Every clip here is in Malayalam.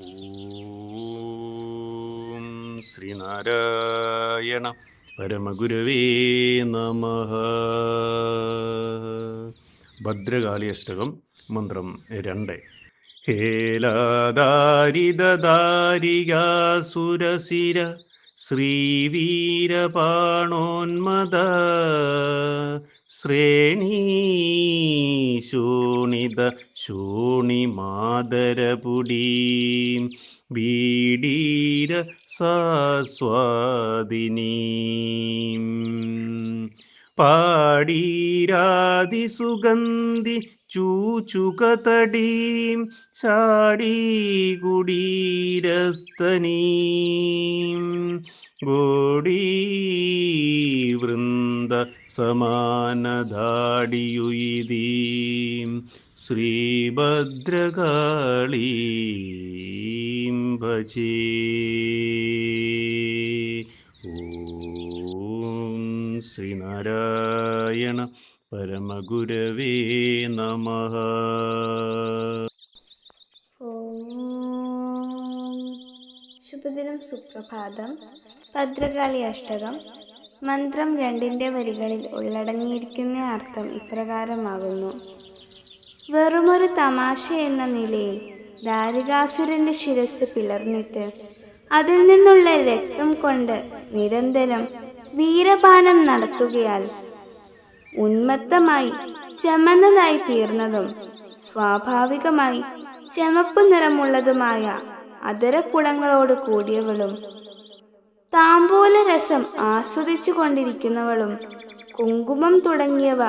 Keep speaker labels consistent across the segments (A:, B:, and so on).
A: ഓം ശ്രീനാരായണ പരമഗുരവേ നമ. ഭദ്രകാളി അഷ്ടകം മന്ത്രം രണ്ട്. ഹേലദാരിദാരികാസുരസിര ശ്രീവീരപാണോന്മദ ശ്രേണീ ശോണിത മാതരപുടി. വീടീര സാസ്വാദിനീ. പാടീരാതിസുഗന്ധി ചൂചുകതടീം. ചാടീ ഗോടീ ഗോഡീ വൃന്ദ സമാനധാടിയുയിതീം. ശ്രീഭദ്രകാളീം ഭജേ. ഓം ശ്രീനാരായണ പരമഗുരവേ നമ.
B: ശുഭദിനം സുപ്രഭാതം. ഭദ്രകാളി അഷ്ടകം. മന്ത്രം രണ്ടിന്റെ വരികളിൽ ഉള്ളടങ്ങിയിരിക്കുന്ന അർത്ഥം ഇപ്രകാരമാകുന്നു. വെറുമൊരു തമാശ എന്ന നിലയിൽ ദാരികാസുരന്റെ ശിരസ് പിളർന്നിട്ട് അതിൽ നിന്നുള്ള രക്തം കൊണ്ട് നിരന്തരം വീരപാനം നടത്തുകയാൽ ഉന്മത്തമായി ചമന്നതായി തീർന്നതും സ്വാഭാവികമായി ചമപ്പ് നിറമുള്ളതുമായ അതരപ്പുടങ്ങളോട് കൂടിയവളും താമ്പൂല രസം ആസ്വദിച്ചു കൊണ്ടിരിക്കുന്നവളും കുങ്കുമം തുടങ്ങിയവ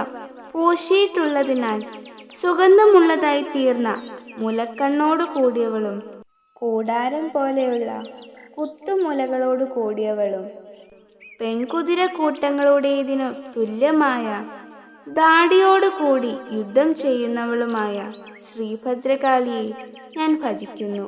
B: പൂശിയിട്ടുള്ളതിനാൽ സുഗന്ധമുള്ളതായി തീർന്ന മുലക്കണ്ണോട് കൂടിയവളും കൂടാരം പോലെയുള്ള കുത്തുമുലകളോട് കൂടിയവളും പെൺകുതിര കൂട്ടങ്ങളുടേതിനു തുല്യമായ ദാടിയോട് കൂടി യുദ്ധം ചെയ്യുന്നവളുമായ ശ്രീഭദ്രകാളിയെ ഞാൻ ഭജിക്കുന്നു.